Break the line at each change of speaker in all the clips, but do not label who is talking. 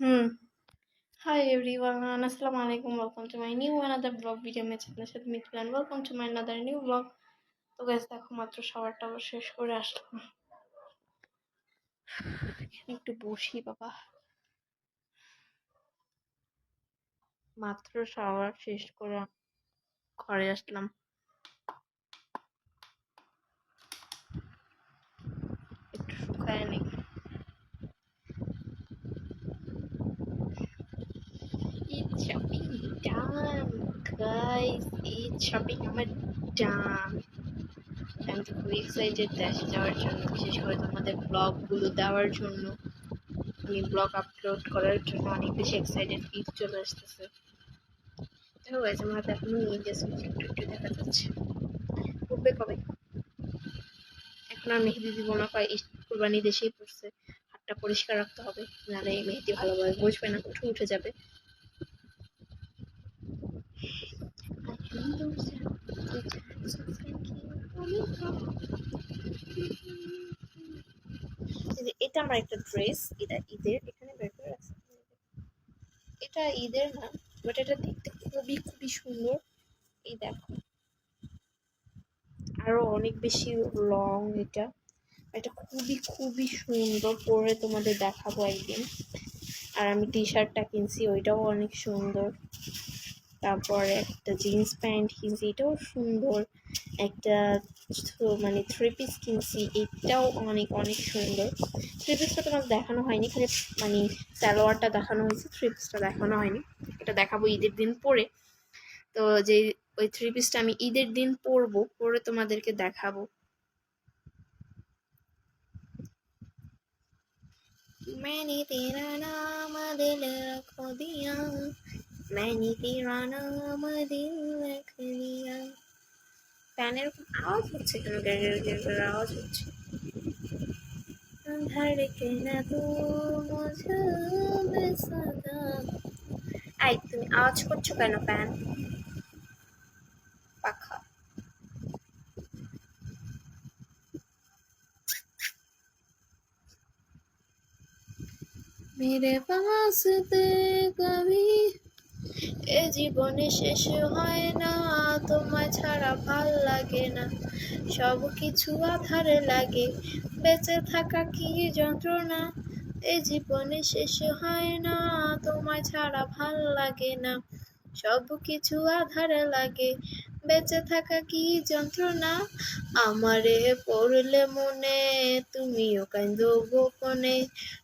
হুম। High everyone আসসালামু আলাইকুম welcome to my new another blog video match আপনার সাথে মিথিলান welcome to my another new blog তো guys দেখো মাত্র শাওয়ার টাওয়ার শেষ করে আসলাম। একটু বসি বাবা। মাত্র শাওয়ার শেষ করে ঘরে আসলাম। It's shopping time, guys. It's shopping time আমি তো খুবই এক্সাইটেড দেশে যাওয়ার জন্য বিশেষ করে তোমাদের ব্লগগুলো দেওয়ার জন্য আমি ব্লগ আপলোড করার জন্য অনেক বেশি এক্সাইটেড ঈদ চলে আসতেছে দেখো গাইজ আমার এখনও গেছে একটু একটু দেখা যাচ্ছে উঠবে কবে এখন আর মেহেদি দিব না ঈদ কোরবানি দেশেই পড়ছে হাতটা পরিষ্কার রাখতে হবে নাহলে মেহেদি ভালোভাবে বসবে না উঠে উঠে যাবে এটা আমার একটা ড্রেস এটা ঈদের, এখানে বের করে রাখছি। এটা ঈদের না বাট এটা দেখতে খুবই খুবই সুন্দর। এই দেখো। আরও অনেক বেশি লং এটা। এটা খুবই খুবই সুন্দর, পরে তোমাদের দেখাবো একদিন। আর আমি টি শার্টটা কিনছি, ওইটাও অনেক সুন্দর। তারপরে একটা জিন্স প্যান্ট কিনছি এটাও সুন্দর একটা মানে থ্রি পিস কিনছি এটাও অনেক অনেক সুন্দর থ্রি পিসটা তোমাকে দেখানো হয়নি খালি মানে সালোয়ারটা দেখানো হয়েছে থ্রি পিসটা দেখানো হয়নি এটা দেখাবো ঈদের দিন পরে তো যে ওই থ্রি পিসটা আমি ঈদের দিন পরবো পরে তোমাদেরকে দেখাবো मैंने तेरा नाम दिल रख दिया मैंने तेरा नाम दिल रख दिया ফ্যানের আওয়াজ হচ্ছে কেন গ্যাগের আওয়াজ হচ্ছে ধড়কনা তো মুঝে সদা আই তুমি আওয়াজ করছো কেন ফ্যান পাখা মেরে পাস তে কবি এ জীবনে শেষ হয় না, তোমায় ছাড়া ভালো লাগে না। সব কিছু আধারে লাগে, বেঁচে থাকা কি যন্ত্রণা? এ জীবনে শেষ হয় না, তোমায় ছাড়া ভালো লাগে না। সব কিছু আধারে লাগে বেঁচে থাকা কি যন্ত্রণা? আমারে পড়লে মনে, তুমিও কান্দ গোপনে।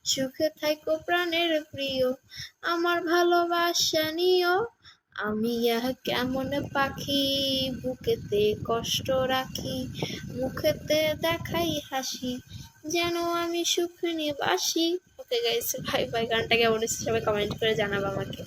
সুখে থাকো প্রাণের প্রিয়, আমার ভালোবাসা নিও। আমি কেমন পাখি, বুকেতে কষ্ট রাখি, মুখেতে দেখাই হাসি, যেন আমি সুখ নিয়ে বাসি। ওকে গাইছে ভাই ভাই গানটা কেমন সবাই কমেন্ট করে জানাব আমাকে।